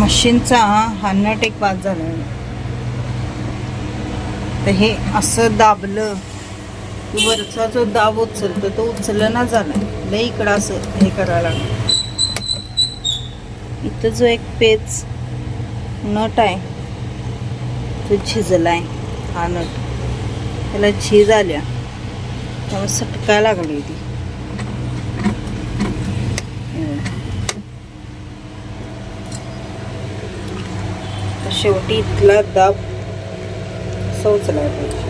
मशीनचा हा नट एक बाद झाला. तर हे असं दाबलं की वरचा जो दाब उचलतो तो उचलना झाला. लय इकडं असं हे करायला लागलं. इथं जो एक पेच नट आहे तो झिजलाय हा नट. त्याला झीज आल्या त्यामुळे सटकायला लागली ती शेवटी इथला दाब सोचला पाहिजे.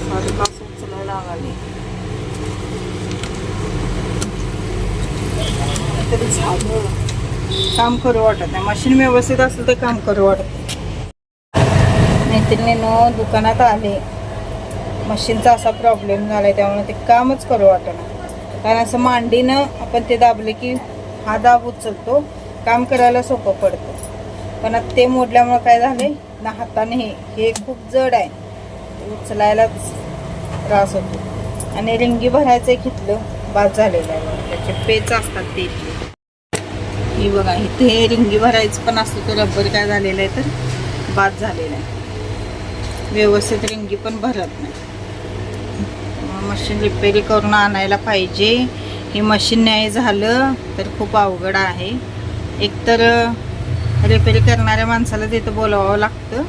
सारखा लागाले. तरी झालं. काम करू वाटत नाही. मशीन व्यवस्थित असेल तर काम करू वाटत नाही. न दुकानात आले. मशीनचा असा प्रॉब्लेम झालाय त्यामुळे ते कामच करू वाटणार कारण असं मांडीनं आपण ते दाबले की हा दाब उचलतो. काम करायला सोपं पडतं. पण आता ते मोडल्यामुळं काय झाले ना हाताने हे हे खूप जड आहे. उचलायलाच त्रास होतो. आणि रिंगी भरायचं घेतलं बाद झालेलं आहे. त्याचे पेच असतात ते. ही बघा इथे रिंगी भरायचं पण असतं तर रबर काय झालेलं आहे तर बाद झालेला आहे. व्यवस्थित रिंगी पण भरत नाही. मशीन रिपेरी करून आणायला पाहिजे. हे मशीन नाही झालं तर खूप अवघड आहे. एकतर रिपेरी करणाऱ्या माणसाला तिथं बोलावं लागतं.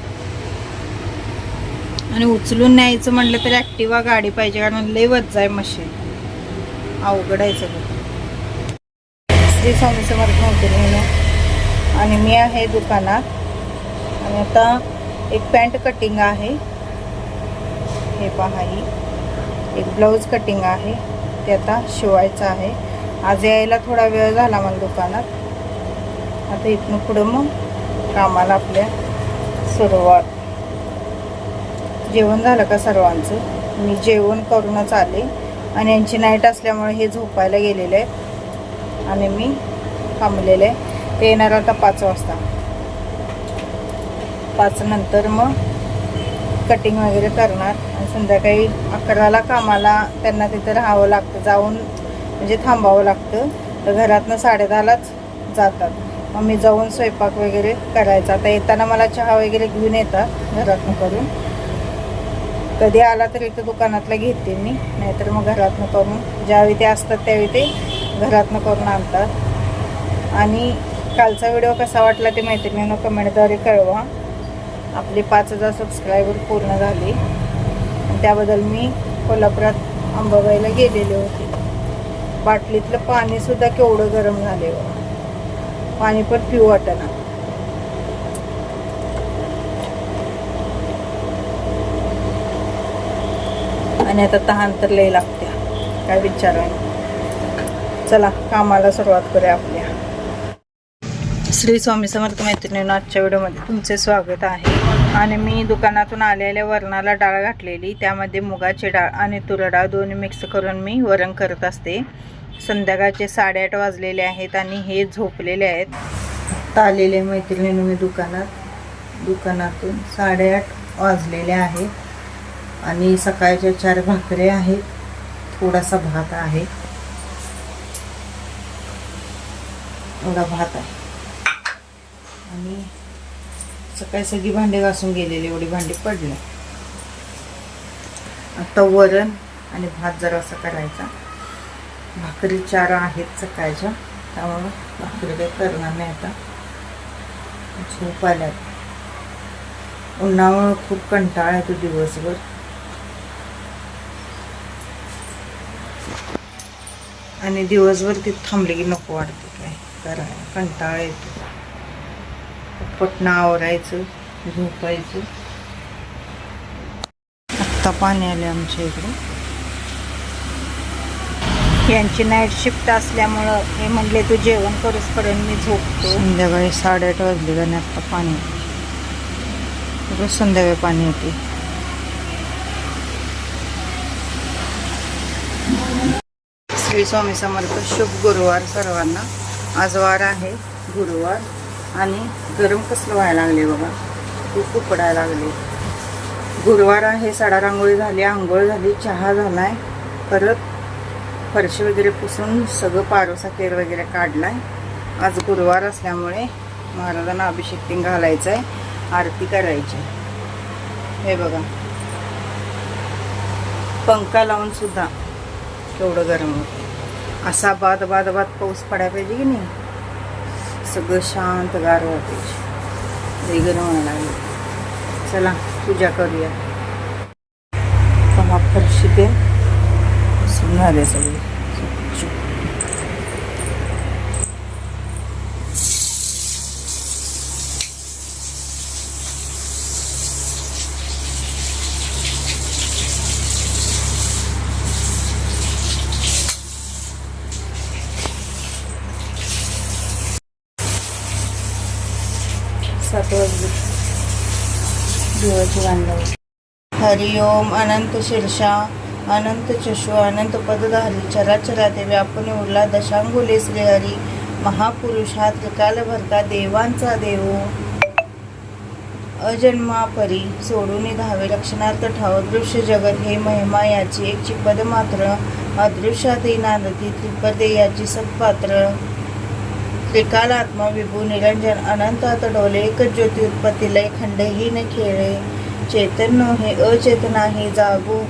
आणि उचलून न्यायचं म्हटलं तर ॲक्टिवा गाडी पाहिजे कारण लय वज आहे मशीन. अवघड आहे सगळं. श्री स्वामी समर्थ नव्हते आणि मी आहे दुकानात. आणि आता एक पॅन्ट कटिंग आहे. हे पहा ही. एक ब्लाऊज कटिंग आहे. ते आता शिवायचं आहे. आज यायला थोडा वेळ झाला मला दुकानात. आता इथनं पुढं मग कामाला आपल्या सुरुवात. जेवण झालं का सर्वांचं? मी जेवण करूनच आले. आणि यांची नाईट असल्यामुळे हे झोपायला गेलेले आहेत. आणि मी थांबलेले आहे. ते येणार आता पाच वाजता. पाच नंतर मग कटिंग वगैरे करणार. आणि संध्याकाळी अकराला कामाला त्यांना तिथं राहावं लागतं. जाऊन म्हणजे थांबावं लागतं. तर घरातनं साडेदहालाच जातात. मग मी जाऊन स्वयंपाक वगैरे करायचा. आता येताना मला चहा वगैरे घेऊन येतात घरातनं करून. कधी आला तर इथं दुकानातला घेते मी. नाहीतर मग घरातनं करून ज्यावेळी ते असतात त्यावेळी ते घरातनं करून आणतात. आणि कालचा व्हिडिओ कसा वाटला ते मैत्रिणीनं कमेंटद्वारे कळवा. आपले पाच हजार सबस्क्रायबर पूर्ण झाले. आणि त्याबद्दल मी कोल्हापुरात अंबाबाईला गेलेले होते. बाटलीतलं पाणीसुद्धा केवढं गरम झाले पाणी पण पिऊ वाटेना. आणि आता तहान तर लई लागते काय विचार चला कामाला सुरुवात करूया आपल्या. श्री स्वामी समर्थ मैत्रिणी आजच्या व्हिडिओमध्ये तुमचे स्वागत आहे. आणि मी दुकानातून आलेल्या वरणाला डाळ घातलेली. त्यामध्ये मुगाची डाळ आणि तुरडाळ दोन्ही मिक्स करून मी वरण करत असते. संध्याकाळचे साडेआठ वाजलेले आहेत आणि हे झोपलेले आहेत. आता आलेले मैत्रिणींनो मी दुकानात दुकानातून साडेआठ वाजलेले आहेत आणि सकाळच्या चार भाकरे आहेत थोडासा भात आहे. एवढा भात आहे. आणि सकाळी सगळी भांडे घासून गेलेली एवढी भांडी पडली. आता वरण आणि भात जरासा करायचा. भाकरी चार आहेत सकाळच्या. त्यामुळं भाकरी काही करणार नाही आता. झोप आल्यात उन्हामुळं खूप कंटाळा येतो दिवसभर. आणि दिवसभर ती थांबली की नको वाटते काय करायला. कंटाळा येतो. पटणं आवरायचं झोपायचं. आत्ता पाणी आले आमच्या इकडे. यांची नाईट शिफ्ट असल्यामुळं हे म्हणले तू जेवण करूसपर्यंत मी झोपतो. संध्याकाळी साडेआठ वाजले आणि आत्ता पाणी. रोज संध्याकाळी पाणी येते. श्री स्वामी समर्थ शुभ गुरुवार सर्वांना. आज वार आहे गुरुवार आणि गरम कसलं व्हायला लागले बघा. खूप उकडायला लागले गुरुवार आहे सडा रांगोळी झाली आंघोळ झाली चहा झाला आहे परत फरशी वगैरे पुसून सगळं पारोसा केर वगैरे काढलाय. आज गुरुवार असल्यामुळे महाराजांना अभिषेक तीन घालायचं आहे आरती करायची. हे बघा. पंखा लावून सुद्धा केवढं गरम होतं असा बाद बाद बाद पाऊस पडायला पाहिजे की नाही? सगळं शांत गार वाटायचे गरम व्हायला लागले चला पूजा करूया पहा फरशी ते पुसून झाले सगळे. हरिओम अनंत शीर्षा अनंत चशु अनंत पदधारी चराचराते व्यापून उरला दशांगुले श्रीहरी महापुरुष हा त्रिकाल भरता देवांचा देव. अजन्मा परी सोडून धावे रक्षणार्थ ठाव दृश्य जगत हे महिमा याची एक चिपद मात्र अदृश्यातही नांदती त्रिपदे याची सत्पात्र. त्रिकालात्मा विभू निरंजन अनंतात डोले एकच ज्योती उत्पत्ती लय खंडहीन खेळे. चेतन हे अचेतनाही जागू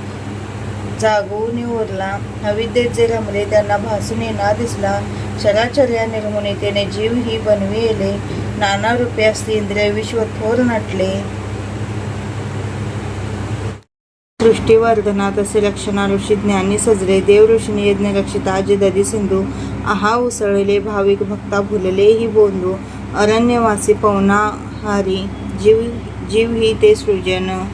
जागू उरला अविद्येत जे रमले त्यांना भासून ना दिसला. चराचर्या निर्मुनितेने जीव ही बनविले. नाना रूपे असती इंद्रिय विश्व थोर नटले. सृष्टीवर्धनात असे लक्षणा ऋषी ज्ञानी सजले. देवऋषीने यज्ञ रक्षिता आजी ददी सिंधू. आहा उसळले भाविक भक्ता भुलले ही बोंधू अरण्यवासी पवनाहारी जीव जीव ही ते सृजन.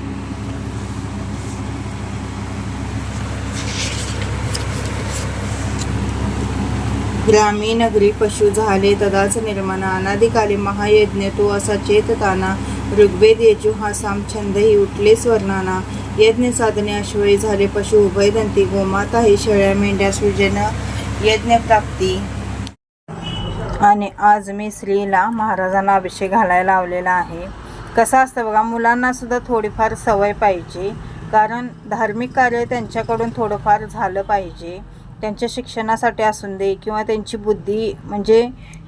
ग्रामी नगरी पशु झाले तदाच निर्माण. अनादिकाली महायज्ञ तो असा चेतताना ऋग्वेद येजू हा साम छंदही उठले स्वर्णाना. यज्ञ साधने अश्वयी झाले पशु उभयदंती गोमाता ही शेळ्या मेंढ्या सृजन यज्ञ प्राप्ती. आणि आज मी स्त्रीला महाराजांना अभिषेक घालायला लावलेला आहे. कसं असतं बघा मुलांना सुद्धा थोडीफार सवय पाहिजे. कारण धार्मिक कार्य त्यांच्याकडून थोडंफार झालं पाहिजे. त्यांच्या शिक्षणासाठी असून दे किंवा त्यांची बुद्धी म्हणजे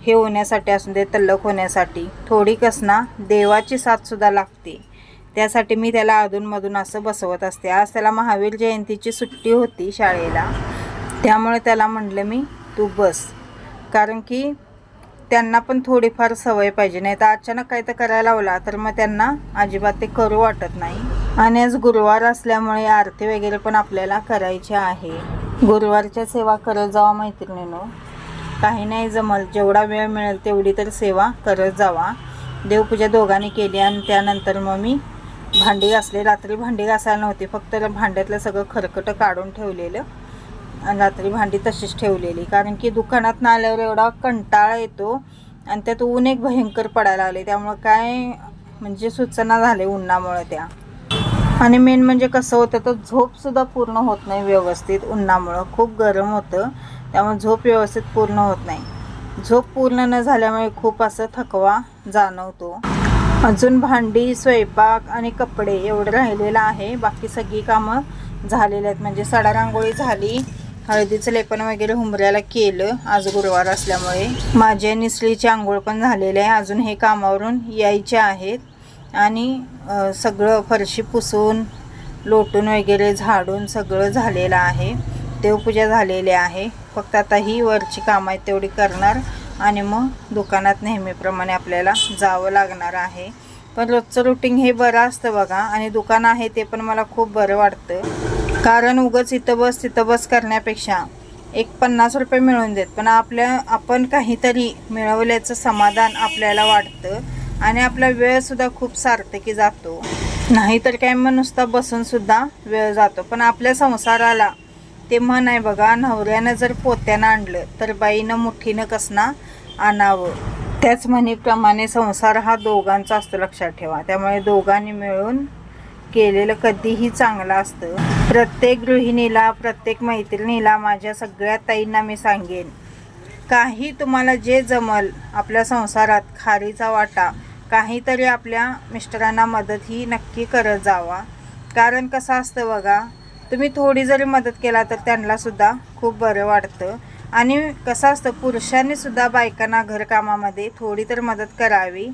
हे होण्यासाठी असून दे तल्लख होण्यासाठी. थोडी कसना देवाची साथसुद्धा लागते. त्यासाठी मी त्याला अधूनमधून असं बसवत असते. आज त्याला महावीर जयंतीची सुट्टी होती शाळेला. त्यामुळे त्याला म्हटलं मी तू बस. कारण की त्यांना पण थोडीफार सवय पाहिजे. नाही तर अचानक काही तर करायला लावला तर मग त्यांना अजिबात ते करू वाटत नाही. आणि आज गुरुवार असल्यामुळे आरती वगैरे पण आपल्याला करायची आहे. गुरुवारच्या सेवा करत जावा मैत्रिणीनो. काही नाही जमल. जेवढा वेळ मिळेल तेवढी तर सेवा करत जावा. देवपूजा दोघांनी केली आणि त्यानंतर मग मी भांडी घासले. रात्री भांडी घासायला नव्हती फक्त भांड्यातलं सगळं खरकटं काढून ठेवलेलं. आणि रात्री भांडी तशीच ठेवलेली. कारण की दुकानात आल्यावर एवढा कंटाळा येतो आणि त्यात ऊन एक भयंकर पडायला लागले. त्यामुळं काय म्हणजे सूचना झाले उन्हामुळे त्या. आणि मेन म्हणजे कसं होतं तर झोपसुद्धा पूर्ण होत नाही व्यवस्थित. उन्हामुळं खूप गरम होतं. त्यामुळे झोप व्यवस्थित पूर्ण होत नाही. झोप पूर्ण न झाल्यामुळे खूप असं थकवा जाणवतो. अजून भांडी स्वयंपाक आणि कपडे एवढं राहिलेलं आहे. बाकी सगळी कामं झालेली आहेत. म्हणजे सडा रांगोळी झाली हळदीचं लेपन वगैरे हुमऱ्याला केलं आज गुरुवार असल्यामुळे. माझ्या निसळीची आंघोळ पण झालेली आहे. अजून हे कामावरून यायचे आहेत. आणि सगळं फरशी पुसून लोटून वगैरे झाडून सगळं झालेलं आहे. देवपूजा झालेली आहे. फक्त आता ही वरची कामं आहेत तेवढी करणार आणि मग दुकानात नेहमीप्रमाणे आपल्याला जावं लागणार आहे. पण रोजचं रुटीन हे बरं असतं बघा आणि दुकान आहे ते पण मला खूप बरं वाटतं. कारण उगंच इथं बस तिथं बस करण्यापेक्षा एक पन्नास रुपये मिळून देत. पण आपल्या आपण काहीतरी मिळवल्याचं समाधान आपल्याला वाटतं. आणि आपला वेळसुद्धा खूप सार्थकी जातो. नाहीतर काय मग नुसता बसूनसुद्धा वेळ जातो. पण आपल्या संसाराला ते म्हण आहे बघा नवऱ्यानं जर पोत्यानं आणलं तर बाईनं मुठीनं कसना आणावं. त्याच म्हणीप्रमाणे संसार हा दोघांचा असतो लक्षात ठेवा. त्यामुळे दोघांनी मिळून केलेलं कधीही चांगलं असतं. प्रत्येक गृहिणीला प्रत्येक मैत्रिणीला माझ्या सगळ्या ताईंना मी सांगेन काही तुम्हाला जे जमल आपल्या संसारात खारीचा वाटा काहीतरी आपल्या मिस्टरांना मदत ही नक्की करत जावा. कारण कसं असतं बघा तुम्ही थोडी जरी मदत केला तर त्यांनासुद्धा खूप बरं वाटतं. आणि कसं असतं पुरुषांनीसुद्धा बायकांना घरकामामध्ये थोडी तर मदत करावी.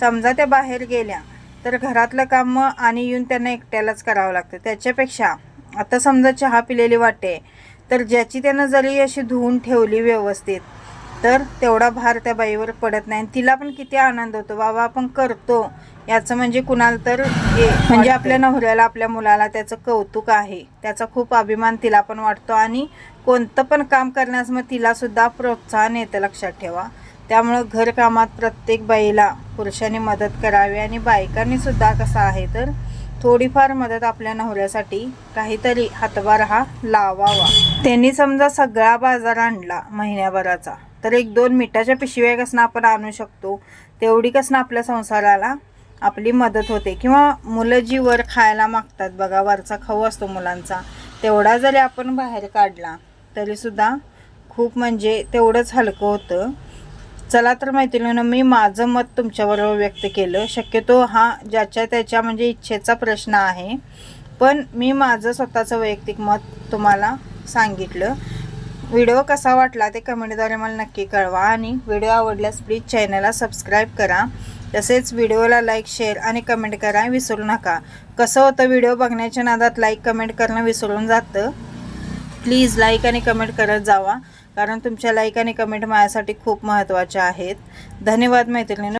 समजा त्या बाहेर गेल्या तर घरातलं काम आणि येऊन त्यांना एकट्यालाच करावं लागतं. त्याच्यापेक्षा आता समजा चहा पिलेली वाटे तर ज्याची त्यानं जरी अशी धुवून ठेवली व्यवस्थित तर तेवढा भार त्या बाईवर पडत नाही. तिला पण किती आनंद होतो बाबा आपण करतो. याचं म्हणजे कुणाला तर म्हणजे आपल्या नवऱ्याला आपल्या मुलाला त्याचं कौतुक आहे. त्याचा खूप अभिमान तिला पण वाटतो आणि कोणतं पण काम करण्यास मग तिला सुद्धा प्रोत्साहन येतं लक्षात ठेवा. त्यामुळं घरकामात प्रत्येक बाईला पुरुषांनी मदत करावी आणि बायकांनी सुद्धा कसं आहे तर थोडीफार मदत आपल्या नवऱ्यासाठी काहीतरी हातभार हा लावावा. त्यांनी समजा सगळा बाजार आणला महिन्याभराचा. तर एक दोन मिठाच्या पिशव्या कसनं आपण आणू शकतो तेवढी कसनं आपल्या संसाराला आपली मदत होते. किंवा मुलं जी वर खायला मागतात बघा वरचा खाऊ असतो मुलांचा तेवढा जरी आपण बाहेर काढला तरीसुद्धा खूप म्हणजे तेवढंच हलकं होतं. चला तर मैत्रिणीनं मी माझं मत तुमच्याबरोबर व्यक्त केलं. शक्यतो हा ज्याच्या त्याच्या म्हणजे इच्छेचा प्रश्न आहे. पण मी माझं स्वतःचं वैयक्तिक मत तुम्हाला सांगितलं. व्हिडिओ कसा वाटला ते कमेंटद्वारे मला नक्की कळवा आणि व्हिडिओ आवडल्यास प्लीज चॅनलला सबस्क्राईब करा. तसेच व्हिडिओला लाईक शेअर आणि कमेंट करा विसरू नका. कसं होतं व्हिडिओ बघण्याच्या नादात लाईक कमेंट करणं विसरून जातं. प्लीज लाईक आणि कमेंट करत जावा. कारण तुमच्या लाईक आणि कमेंट माझ्यासाठी खूप महत्त्वाच्या आहेत. धन्यवाद मैत्रिणीनं.